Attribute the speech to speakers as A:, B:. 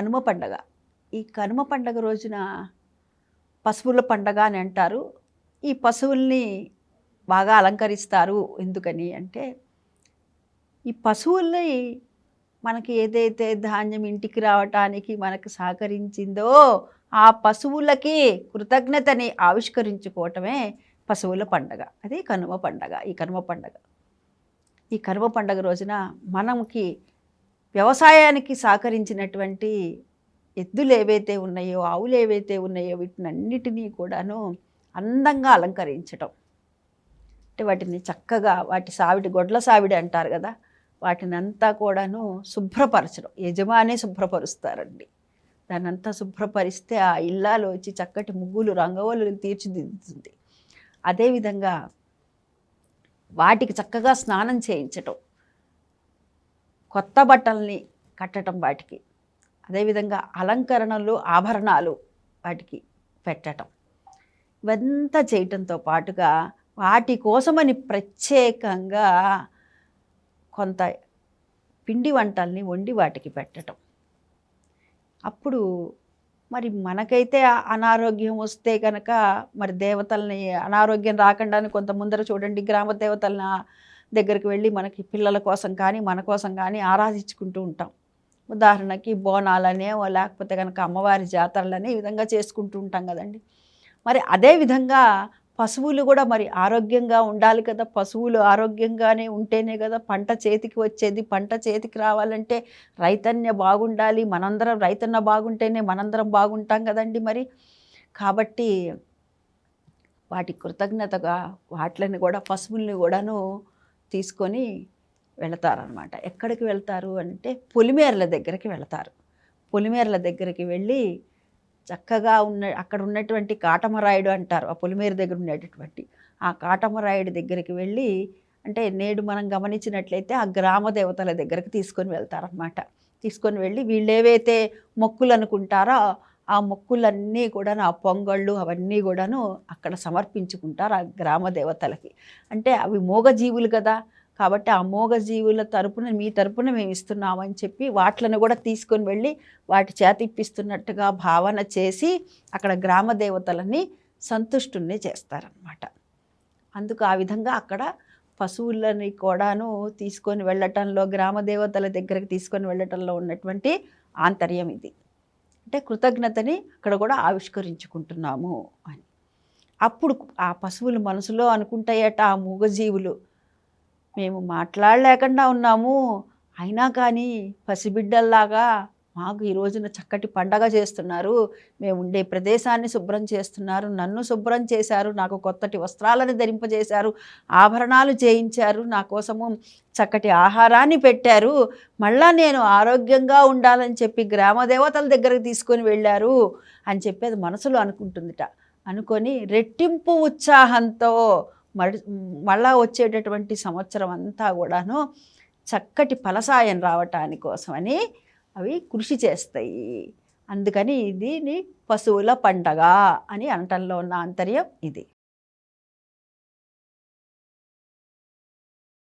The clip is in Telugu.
A: కనుమ పండగ. ఈ కనుమ పండగ రోజున పశువుల పండగ అని అంటారు. ఈ పశువుల్ని బాగా అలంకరిస్తారు. ఎందుకని అంటే ఈ పశువుల్ని మనకి ఏదైతే ధాన్యం ఇంటికి రావటానికి మనకు సహకరించిందో ఆ పశువులకి కృతజ్ఞతని ఆవిష్కరించుకోవటమే పశువుల పండగ. అది కనుమ పండగ ఈ కనుమ పండగ. ఈ కనుమ పండగ రోజున మనకి వ్యవసాయానికి సహకరించినటువంటి ఎద్దులు ఏవైతే ఉన్నాయో ఆవులు ఏవైతే ఉన్నాయో వీటినన్నిటినీ కూడాను అందంగా అలంకరించటం. అంటే వాటిని చక్కగా వాటి సావిడి గొడ్ల సావిడి అంటారు కదా వాటిని అంతా కూడాను శుభ్రపరచడం యజమానే శుభ్రపరుస్తారండి. దాన్ని అంతా శుభ్రపరిస్తే ఆ ఇల్లాలో వచ్చి చక్కటి ముగ్గులు రంగవల్లులు తీర్చిదిద్దుతుంది. అదేవిధంగా వాటికి చక్కగా స్నానం చేయించటం. కొత్త బట్టల్ని కట్టడం వాటికి. అదేవిధంగా అలంకరణలు ఆభరణాలు వాటికి పెట్టటం. ఇవంతా చేయటంతో పాటుగా వాటి కోసమని ప్రత్యేకంగా కొంత పిండి వంటల్ని వండి వాటికి పెట్టటం. అప్పుడు మరి మనకైతే అనారోగ్యం వస్తే కనుక మరి దేవతల్ని అనారోగ్యం రాకుండా కొంత ముందర చూడండి గ్రామ దేవతల దగ్గరికి వెళ్ళి మనకి పిల్లల కోసం కానీ మన కోసం కానీ ఆరాధించుకుంటూ ఉంటాం. ఉదాహరణకి బోనాలనే లేకపోతే కనుక అమ్మవారి జాతరలనే ఈ విధంగా చేసుకుంటూ ఉంటాం కదండి. మరి అదే విధంగా పశువులు కూడా మరి ఆరోగ్యంగా ఉండాలి కదా. పశువులు ఆరోగ్యంగానే ఉంటేనే కదా పంట చేతికి వచ్చేది. పంట చేతికి రావాలంటే రైతన్య బాగుండాలి. మనందరం రైతన్న బాగుంటేనే మనందరం బాగుంటాం కదండి మరి. కాబట్టి వాటి కృతజ్ఞతగా వాటిని కూడా పశువుల్ని కూడాను తీసుకొని వెళతారనమాట ఎక్కడికి వెళ్తారు అంటే పొలిమేరల దగ్గరికి వెళతారు. పొలిమేరల దగ్గరికి వెళ్ళి చక్కగా ఉన్న అక్కడ ఉన్నటువంటి కాటమరాయుడు అంటారు. ఆ పొలిమేర దగ్గర ఉండేటటువంటి. ఆ కాటమరాయుడి దగ్గరికి వెళ్ళి అంటే నేడు మనం గమనించినట్లయితే ఆ గ్రామ దేవతల దగ్గరకు తీసుకొని వెళ్తారనమాట తీసుకొని వెళ్ళి వీళ్ళు ఏవైతే మొక్కులు అనుకుంటారో ఆ మొక్కులన్నీ కూడాను ఆ పొంగళ్ళు అవన్నీ కూడాను అక్కడ సమర్పించుకుంటారు ఆ గ్రామ దేవతలకి. అంటే అవి మూగజీవులు కదా కాబట్టి ఆ మూగజీవుల తరపున మీ తరపున మేము ఇస్తున్నామని చెప్పి వాటిలను కూడా తీసుకొని వెళ్ళి వాటి చేత ఇప్పిస్తున్నట్టుగా భావన చేసి అక్కడ గ్రామ దేవతలని సంతుష్టుని చేస్తారనమాట అందుకు ఆ విధంగా అక్కడ పశువులని కూడాను తీసుకొని వెళ్ళటంలో గ్రామ దేవతల దగ్గరికి తీసుకొని వెళ్ళటంలో ఉన్నటువంటి ఆంతర్యం ఇది. అంటే కృతజ్ఞతని అక్కడ కూడా ఆవిష్కరించుకుంటున్నాము అని. అప్పుడు ఆ పశువులు మనసులో అనుకుంటాయట ఆ మూగజీవులు మేము మాట్లాడలేకుండా ఉన్నాము. అయినా కానీ పసిబిడ్డల్లాగా మాకు ఈ రోజున చక్కటి పండగ చేస్తున్నారు. మేము ఉండే ప్రదేశాన్ని శుభ్రం చేస్తున్నారు. నన్ను శుభ్రం చేశారు. నాకు కొత్తటి వస్త్రాలను ధరింపజేశారు. ఆభరణాలు చేయించారు. నా కోసము చక్కటి ఆహారాన్ని పెట్టారు. మళ్ళా నేను ఆరోగ్యంగా ఉండాలని చెప్పి గ్రామ దేవతల దగ్గరకు తీసుకొని వెళ్ళారు అని చెప్పి అది మనసులో అనుకుంటుందిట. అనుకొని రెట్టింపు ఉత్సాహంతో మళ్ళా వచ్చేటటువంటి సంవత్సరం అంతా కూడాను చక్కటి ఫలసాయం రావటాని కోసమని అవి కృషి చేస్తాయి. అందుకని దీన్ని పశువుల పండగ అని అనటంలో ఉన్న ఆంతర్యం ఇది.